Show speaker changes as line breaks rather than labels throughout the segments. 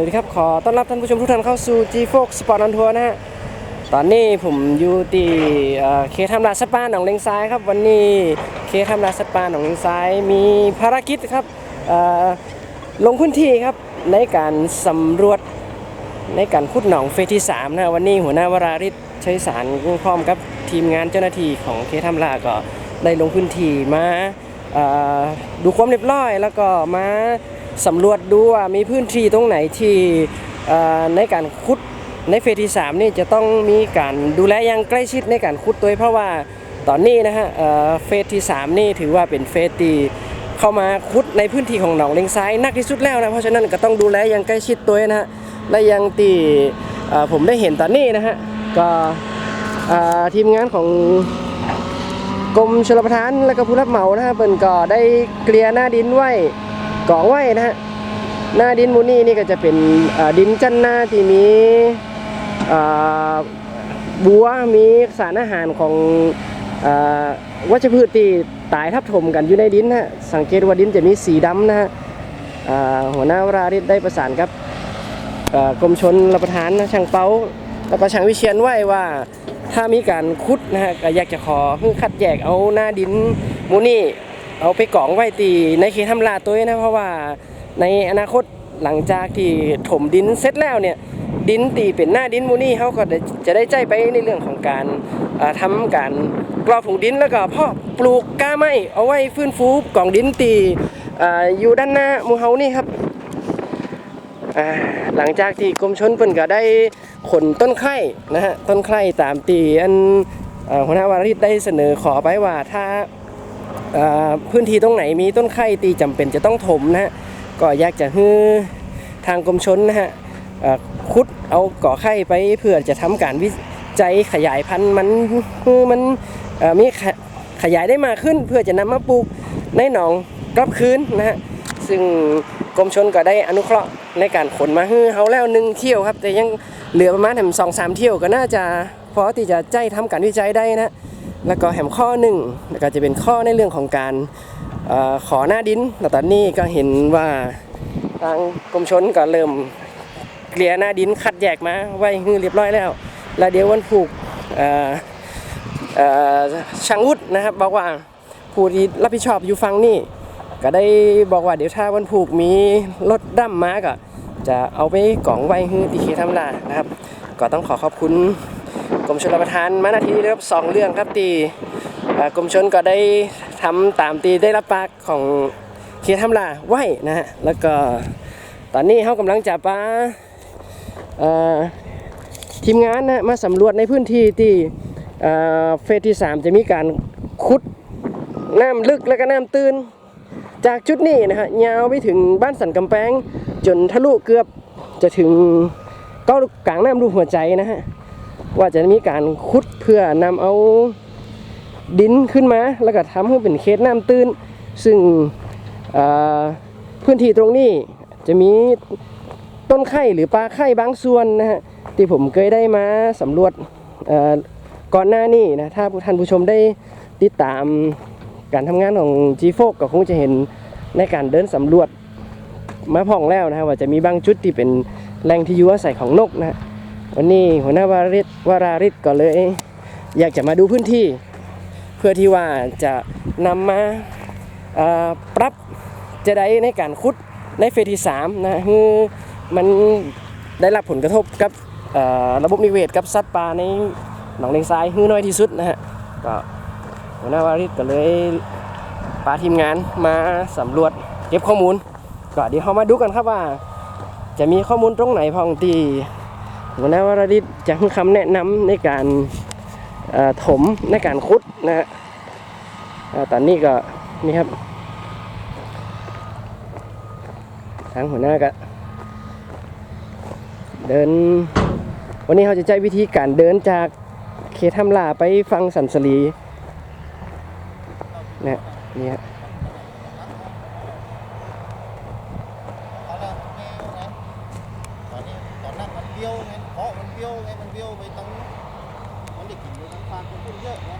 วัสดีครับ ขอต้อนรับท่านผู้ชมทุกท่านเข้าสู่ G f o x Sport on Tour นะฮะ ตอนนี้ผมอยู่ที่เคทำลาสปาหนองเลงซ้ายครับ วันนี้เคทำลาสปาหนองเลงซ้ายมีภารกิจครับลงพื้นที่ครับในการสำรวจในการขุดหนองเฟสที่3นะฮะวันนี้หัวหน้าวราริศใช้สารพร้อมกับทีมงานเจ้าหน้าที่ของเคทำลาก็ได้ลงพื้นที่มาดูความเรียบร้อยแล้วก็มา สำรวจดูว่ามีพื้นที่ตรงไหนที่ในการขุดในเฟสที่3นี่จะต้องมีการดูแลอย่างใกล้ชิดในการขุดตัวเพราะว่าตอนนี้นะฮะเฟสที่ 3 นี่ถือว่าเป็นเฟสที่เข้ามาขุดในพื้นที่ของหนองเลงซ้ายนักที่สุดแล้วนะเพราะฉะนั้นก็ต้องดูแลอย่างใกล้ชิดตัวนะฮะและยังที่เอ่อผมได้เห็นตอนนี้นะฮะก็ทีมงานของกรมชลประทานและก็ผู้รับเหมานะฮะเปิ่นก็ได้เกลียร์หน้าดินไว้ กองไว้นะฮะหน้าดินมูนี่นี่ก็จะเป็นดินจันหน้าที่มีบัวมีสารอาหารของอวัชพืชที่ตายทับถมกันอยู่ในดินนะฮะสังเกตว่าดินจะมีสีดำนะฮะหัวหน้าวราริศได้ประสานกับกรมชนรับประทานช่างเปาแล้วก็ช่างวิเชียนไว้ว่าถ้ามีการขุดนะฮะก็อยากจะขอให้คัดแยกเอาหน้าดินมูนี่ เอาไปกองไว้ตีในเขตทำลาตัวนะเพราะว่าในอนาคตหลังจากที่ถมดินเสร็จแล้วเนี่ยดินตีเป็นหน้าดินมูนี่เขาก็จะได้ใจไปในเรื่องของการเอ่อทำการกรอบถุงดินแล้วก็พาะปลูกก้าไม้เอาไว้ฟื้นฟูกล่องดินตีออยู่ด้านหน้ามูเฮานี่ครับหลังจากที่กรมชนเพิ่นก็ได้ขนต้นไค่นะฮะต้นไคร่ตามตีอันหัวหน้าวาริศได้เสนอขอไปว่าถ้า พื้นที่ตรงไหนมีต้นไคร่ตีจำเป็นจะต้องถมนะฮะก็อยากจะให้ทางกรมชนนะฮะคุดเอาก่อไข่ไปเพื่อจะทำการวิจัยขยายพันธุ์มันคือมันมีขยายได้มากขึ้น เพื่อจะนำมาปลูกในหนองกลับคืนนะฮะซึ่งกรมชนก็ได้อนุเคราะห์ในการขนมาให้เขาแล้วหนึ่งเที่ยวครับ แต่ยังเหลือประมาณแหมสองสามเที่ยวก็น่าจะพอที่จะใจทำการวิจัยได้นะ แล้วก็แหมข้อหนึ่งแล้วก็จะเป็นข้อในเรื่องของการอขอหน้าดินแต่ตอนนี้ก็เห็นว่าทางกรมชนก็เริ่มเกลี่ยหน้าดินคัดแยกมาไว้ให้เรียบร้อยแล้ว แล้วเดี๋ยววันผูกช่างวุฒินะครับบอกว่าผู้ที่รับผิดชอบอยู่ฟังนี่ก็ได้บอกว่าเดี๋ยวถ้าวันผูกมีรถดั้มมาก็จะเอาไปกล่องไว้ให้ตีเคทำลานะครับ ก็ต้องขอขอบคุณ กรมชลประทานมานาทีนี้นะครับสองเรื่องครับตีกรมชนก็ได้ทำตามตีได้รับปากของเคทำลาไว้นะฮะแล้วก็ตอนนี้เขากำลังจะปาทีมงานนะมาสำรวจในพื้นที่ที่เฟสที่ 3 จะมีการขุดน้ำลึกและก็น้ำตื้น จากจุดนี้นะฮะยาวไปถึงบ้านสันกำแพงจนทะลุเกือบจะถึงเก้ากลางน้ำรูหัวใจนะฮะ ว่าจะมีการขุดเพื่อนำเอาดินขึ้นมา แล้วก็ทำให้เป็นเขตน้ำตื้น ซึ่งพื้นที่ตรงนี้จะมีต้นไข่หรือปลาไข่บางส่วนนะฮะที่ผมเคยได้มาสำรวจก่อนหน้านี้นะถ้าท่านผู้ชมได้ติดตามการทำงานของ g ีโฟก็คงจะเห็นในการเดินสำรวจมาพ่องแล้วนะฮะว่าจะมีบางจุดที่เป็นแหล่งที่อยู่อาศัยของนกนะฮะ วันนี้หัวหน้าวาริศวาราริศก็เลย อยากจะมาดูพื้นที่ เพื่อที่ว่าจะนำมาปรับจะได้ในการขุดในเฟสที่3นะคือมันได้รับผลกระทบกับระบบนิเวศกับสัตว์ป่าในหนองเลงทรายคือน้อยที่สุดนะฮะก็หัวหน้าวาริศก็เลยปาทีมงานมาสำรวจเก็บข้อมูล ก็เดี๋ยวเรามาดูกันครับว่า จะมีข้อมูลตรงไหนพองที่ หัวหน้าวาริศจะให้คำแนะนำในการถมในการขุดนะฮะตอนนี้ก็นี่ครับ ทางหัวหน้าก็เดิน วันนี้เขาจะใช้วิธีการเดินจากเขตทำลาไปฟังสันสลีนะนี่ฮะ
เอาละแมวนะตอนนี้ตอนนั้นมันเบี้ยวไงเพราะมันเบี้ยวไงมันเบี้ยวไปตรงมันได้กลิ่นไปทางฟางมันขึ้นเยอะไง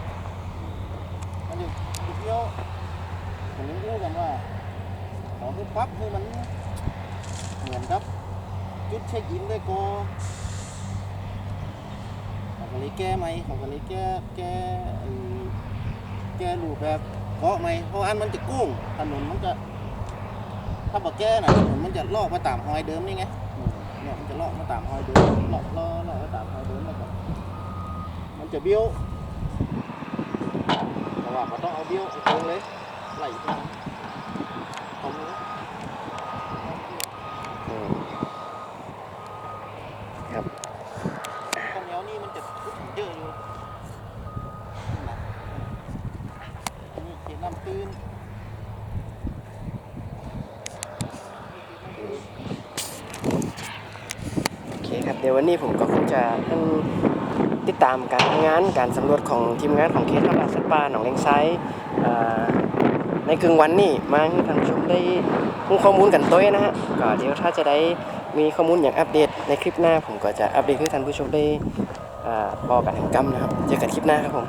มันอยู่อยู่เบี้ยวผมนึกรู้กันว่าขอคือปั๊บคือมันเหมือนครับ จุดเช็คอินด้วยก็เขาก็เลยแก้ไหมเขาก็เลยแก้แก้แก้รูปแบบเกาะไหมเพราะอันมันจะกุ้งถนนมันจะถ้าบอกแก้น่ะถนนมันจะลอกมาตามหอยเดิมนี่ไง เนี่ยมันจะลอกมาตามหอยเดิมลอกลอกลอกมาตามหอยเดิมแล้วก็มันจะเบี้ยวแต่ว่าก็ต้องเอาเบี้ยวตรงเลยไหลตรงตรงเลย
อืมครับ
ข้าวเหนียวนี่มันจะเยอะอยู่นะนี่เขียนน้ำตื้น
เดี๋ยววันนี้ผมก็คงจะท่านติดตามการทำงานการสำรวจของทีมงานของเคสทำลายสัตว์ป่าหนองเลงไซในครึ่งวันนี้มาให้ท่านผู้ชมได้รู้ข้อมูลกันตัวนะฮะก็เดี๋ยวถ้าจะได้มีข้อมูลอย่างอัปเดตในคลิปหน้าผมก็จะอัปเดตให้ท่านผู้ชมได้อ่าพอกันถึงกำนะครับเจอกันคลิปหน้าครับผม